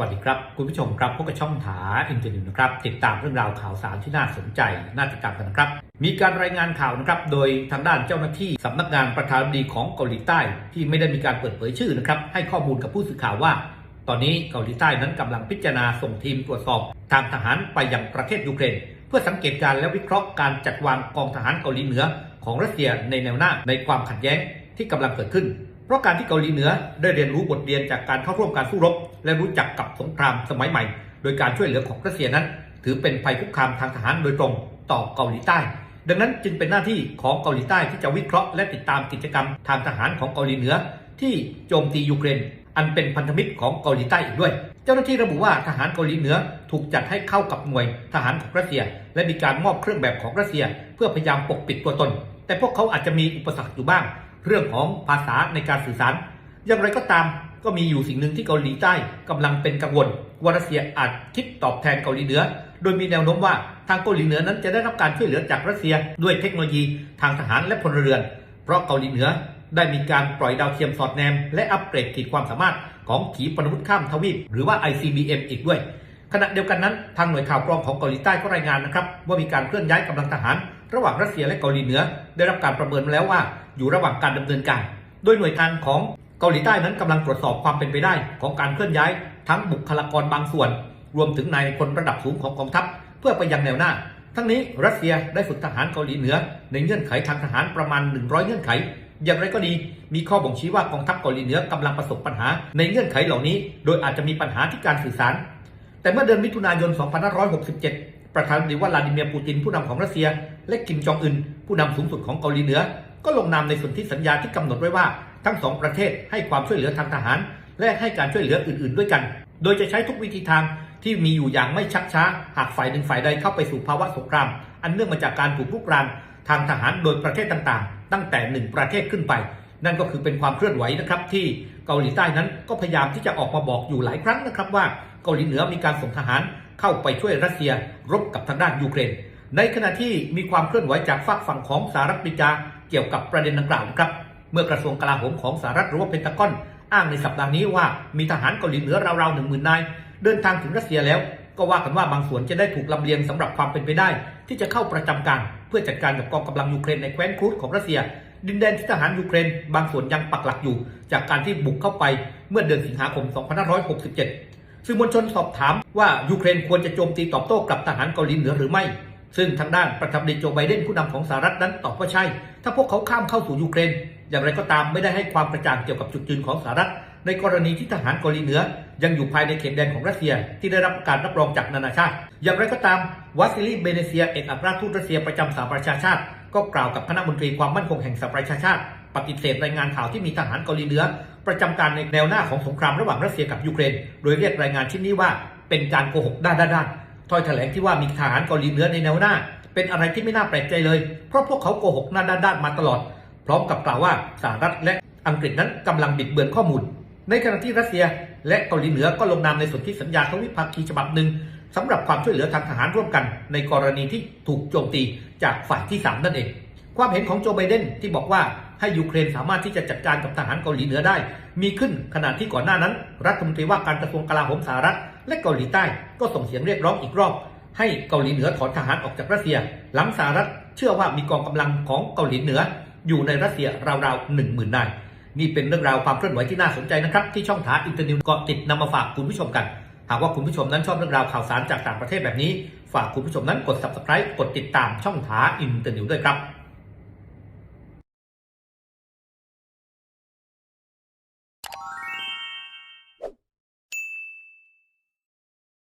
วัสดีครับ คุณผู้ชมครับพบกับช่องถาอินเทอร์เน็ตนะครับ ติดตามเรื่องราวข่าวสารที่น่าสนใจ น่าติดตามกันนะครับ มีการรายงานข่าวนะครับ โดยทางด้านเจ้าหน้าที่สำนักงานประธานาธิบดีของเกาหลีใต้ ที่ไม่ได้มีการเปิดเผยชื่อนะครับ ให้ข้อมูลกับผู้สื่อข่าวว่า ตอนนี้เกาหลีใต้นั้นกำลังพิจารณาส่งทีมตรวจสอบทางทหารไปยังประเทศยูเครนเพื่อสังเกตการณ์และวิเคราะห์การจัดวางกองทหารเกาหลีเหนือ ของรัสเซียในแนวหน้าในความขัดแย้งที่กำลังเกิดขึ้น เพราะการที่เกาหลีเหนือได้เรียนรู้บทเรียนจากการเข้าร่วมการสู้รบ และรู้จักกับสงครามสมัยใหม่ โดยการช่วยเหลือของรัสเซียนั้น ถือเป็นภัยคุกคามทางทหารโดยตรงต่อเกาหลีใต้ ดังนั้นจึงเป็นหน้าที่ของเกาหลีใต้ที่จะวิเคราะห์และติดตามกิจกรรมทางทหารของเกาหลีเหนือ ที่โจมตียูเครนอันเป็นพันธมิตรของเกาหลีใต้อีกด้วย เจ้าหน้าที่ระบุว่าทหารเกาหลีเหนือถูกจัดให้เข้ากับหน่วยทหารของรัสเซีย และมีการมอบเครื่องแบบของรัสเซีย เพื่อพยายามปกปิดตัวตน แต่พวกเขาอาจจะมีอุปสรรคอยู่บ้าง เรื่องของภาษาในการสื่อสาร อย่างไรก็ตามก็มีอยู่สิ่งหนึ่งที่เกาหลีใต้กำลังเป็นกังวลว่ารัสเซียอาจคิดตอบแทนเกาหลีเหนือ โดยมีแนวโน้มว่าทางเกาหลีเหนือนั้นจะได้รับการช่วยเหลือจากรัสเซียด้วยเทคโนโลยีทางทหารและพลเรือน เพราะเกาหลีเหนือได้มีการปล่อยดาวเทียมสอดแนม และอัปเกรดขีดความสามารถของขีปนาวุธข้ามทวีป หรือว่า ICBM อีกด้วย ขณะเดียวกันนั้น ทางหน่วยข่าวกรองของเกาหลีใต้ก็รายงานนะครับว่ามีการเคลื่อนย้ายกำลังทหาร ระหว่างรัสเซียและเกาหลีเหนือ ได้รับการประเมินมาแล้วว่าอยู่ระหว่างการดำเนินการ โดยหน่วยงานของเกาหลีใต้นั้นกำลังตรวจสอบความเป็นไปได้ ของการเคลื่อนย้ายทั้งบุคลากรบางส่วน รวมถึงนายพลระดับสูงของกองทัพ เพื่อไปยังแนวหน้า ทั้งนี้รัสเซียได้ฝึกทหารเกาหลีเหนือ ในเงื่อนไขทางทหารประมาณ 100 เงื่อนไข อย่างไรก็ดี มีข้อบ่งชี้ว่ากองทัพเกาหลีเหนือกำลังประสบปัญหา ในเงื่อนไขเหล่านี้ โดยอาจจะมีปัญหาที่การสื่อสาร แต่เมื่อเดือนมิถุนายน 2567 ประธานาธิบดีวลาดิเมียร์ปูตินผู้นำของรัสเซีย และคิมจองอึนผู้นำสูงสุดของเกาหลีเหนือ ก็ลงนามในสนธิสัญญาที่กำหนดไว้ว่าทั้งสองประเทศให้ความช่วยเหลือทางทหาร และให้การช่วยเหลืออื่น ๆ ด้วยกัน โดยจะใช้ทุกวิธีทางที่มีอยู่อย่างไม่ชักช้า หากฝ่ายหนึ่งฝ่ายใดเข้าไปสู่ภาวะสงคราม อันเนื่องมาจากการถูกลุกรานทางทหารโดยประเทศต่างๆ ตั้งแต่หนึ่งประเทศขึ้นไป นั่นก็คือเป็นความเคลื่อนไหวนะครับ ที่เกาหลีใต้นั้นก็พยายามที่จะออกมาบอกอยู่หลายครั้งนะครับว่าเกาหลีเหนือมีการส่งทหาร เข้าไปช่วยรัสเซียรบกับทางด้านยูเครน ในขณะที่มีความเคลื่อนไหวจากฝากฝั่งของสหรัฐอเมริกาเกี่ยวกับประเด็นดังกล่าวครับ เมื่อกระทรวงกลาโหมของสหรัฐหรือว่าเพนทากอน อ้างในสัปดาห์นี้ว่ามีทหารเกาหลีเหนือราวๆหนึ่งหมื่นนายเดินทางถึงรัสเซียแล้ว ก็ว่ากันว่าบางส่วนจะได้ถูกลำเลียงสำหรับความเป็นไปได้ ที่จะเข้าประจำการเพื่อจัดการกับกองกำลังยูเครนในแคว้นครูดของรัสเซีย ดินแดนที่ทหารยูเครน บางส่วนยังปักหลักอยู่ จากการที่บุกเข้าไปเมื่อเดือนสิงหาคม 2567 สื่อมวลชนสอบถามว่ายูเครนควรจะโจมตีตอบโต้กับทหารเกาหลีเหนือหรือไม่ ซึ่งทางด้านประธานาธิบดีโจไบเดนผู้นำของสหรัฐนั้นตอบว่าใช่ ถ้าพวกเขาข้ามเข้าสู่ยูเครน อย่างไรก็ตามไม่ได้ให้ความกระจ่างเกี่ยวกับจุดยืนของสหรัฐ ในกรณีที่ทหารเกาหลีเหนือ ยังอยู่ภายในเขตแดนของรัสเซีย ที่ได้รับการรับรองจากนานาชาติ อย่างไรก็ตามวาซิลีเบเนเซียเอกอัครราชทูตรัสเซียประจำสหประชาชาติ ก็กล่าวกับคณะมนตรีความมั่นคงแห่งสหประชาชาติ ปฏิเสธรายงานข่าวที่มีทหารเกาหลีเหนือประจำการในแนวหน้าของสงครามระหว่างรัสเซียกับยูเครน โดยเรียกรายงานชิ้นนี้ว่าเป็นการโกหกด้านด้านถ้อยแถลงที่ว่ามีทหารเกาหลีเหนือในแนวหน้า เป็นอะไรที่ไม่น่าแปลกใจเลย เพราะพวกเขาโกหกหน้าด้านๆมาตลอด พร้อมกับกล่าวว่าสหรัฐและอังกฤษนั้นกำลังบิดเบือนข้อมูล ในขณะที่รัสเซีย และเกาหลีเหนือก็ลงนามในสนธิสัญญาทวิภาคีฉบับหนึ่งสำหรับความช่วยเหลือทางทหารร่วมกัน ในกรณีที่ถูกโจมตีจากฝ่ายที่ 3 นั่นเอง ความเห็นของโจไบเดนที่บอกว่า ให้ยูเครนสามารถที่จะจัดการกับทหารเกาหลีเหนือได้ มีขึ้นขณะที่ก่อนหน้านั้น รัฐมนตรีว่าการกระทรวงกลาโหมสหรัฐ และเกาหลีใต้ก็ส่งเสียงเรียกร้องอีกรอบ ให้เกาหลีเหนือถอนทหารออกจากรัสเซีย หลังสหรัฐเชื่อว่ามีกองกำลังของเกาหลีเหนือ อยู่ในรัสเซียราวๆหนึ่งหมื่นนายนี่เป็นเรื่องราวความเคลื่อนไหวที่น่าสนใจนะครับ ที่ช่องถาอินเตอร์เน็ตเกาะติดนำมาฝากคุณผู้ชมกัน หากว่าคุณผู้ชมนั้นชอบเรื่องราวข่าวสารจากต่างประเทศแบบนี้ ฝากคุณผู้ชมนั้นกด subscribe กดติดตามช่องถาอินเตอร์เน็ตด้วยครับ